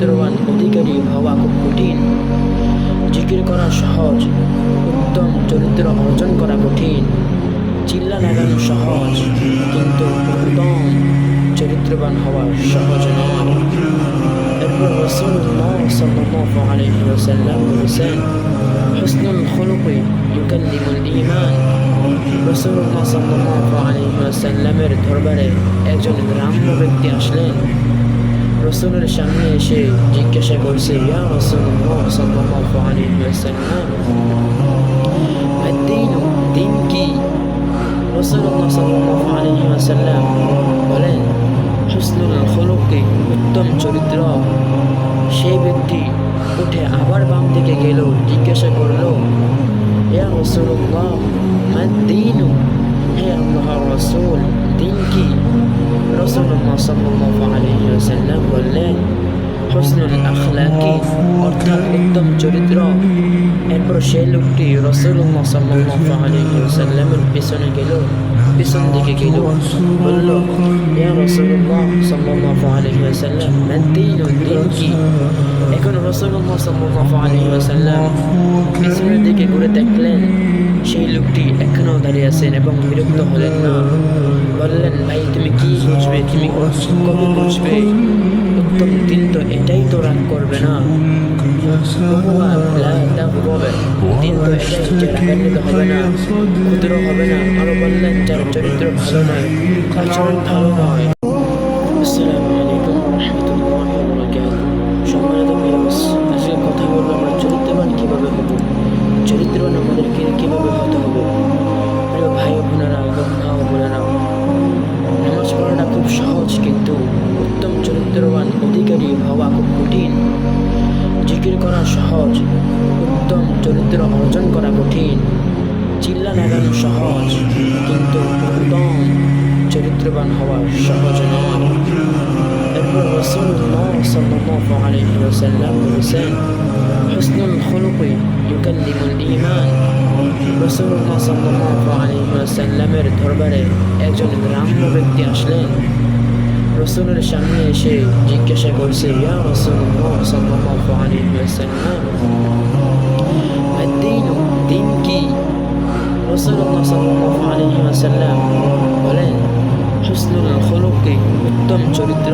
চরিত্রবান অধিকারী হওয়া খুব কঠিন। জিকির করা সহজ, উত্তম চরিত্র অর্জন করা কঠিন। চিল্লা লাগানো সহজ, কিন্তু উত্তম চরিত্রবান হওয়া সহজ নয়। এরপর রসুল্লাহ সাল্লাল্লাহু আলাইহি ওয়াসাল্লাম বলেছেন, হুসনুল খুলুকি ইউকাল্লিমুল ঈমান। রসুল্লাহ সাল্লাল্লাহু আলাইহি দরবারে একজন গ্রাম্য ব্যক্তি আসলেন। রসুলের সামনে এসে জিজ্ঞাসা করছে ইয়া রসুল্লাহ সাল্লাল্লাহু আলাইহি ওয়াসাল্লাম الدين দিন কি রসুল্লাহ সাল্লাল্লাহু আলাইহি ওয়াসাল্লাম বলেন হুসনুল খুলুকি উত্তম চরিত্র সেই ব্যক্তি উঠে আবার বাম দিকে গেল জিজ্ঞাসা করলো ইয়া রসুল্লাহ মাদ্দিনু হে আল্লাহর রসুল দিন কি রসুল্লাহ সাল্লাল্লাহু আলাইহি ওয়াসাল্লাম বললেন হুসনুল আখলাকি অর্থাৎ উত্তম চরিত্র। এরপর সেই লোকটি রসুল্লাহ সাল্লাল্লাহু আলাইহি ওয়াসাল্লামের পিছনে গেল, পিছন দিকে গেল, বলল, ইয়া রসুল্লাহ সাল্লাল্লাহু আলাইহি ওয়াসাল্লাম মাদ্দিনু দিন কি? এখন রসুল্লাহ সাল্লাল্লাহু আলাইহি ওয়াসাল্লাম পিছনের দিকে ঘুরে দেখলেন, সেই লোকটি এখনও দাঁড়িয়ে আছেন এবং বিরক্ত হলেন না। তুমি কবে বুঝবে উত্তম দিন তো এটাই তো রাগ করবে না। হবে না, ক্ষুদ্র হবে না চরিত্র ভালো নয় আচরণ ভালো নয়। আসসালামু কথা বলব আমরা চরিত্রবান কীভাবে হব? চরিত্রবান আমাদেরকে চরিত্রবান অধিকারী হওয়া খুব কঠিন। জিকির করা সহজ, উত্তম চরিত্র অর্জন করা কঠিন। চিল্লা লাগানো সহজ, কিন্তু উত্তম চরিত্রবান হওয়া সহজ নয়। দরবারে একজন গ্রাম্য ব্যক্তি আসলেন। রসুলের সামনে এসে জিজ্ঞাসা করছে ইয়া রসুল্লাহ সাল্লাল্লাহু আলাইহি ওয়াসাল্লাম الدين দিন কি রসুল্লাহ সাল্লাল্লাহু আলাইহি ওয়াসাল্লাম বলেন হুসনুল খুলুকি উত্তম চরিত্র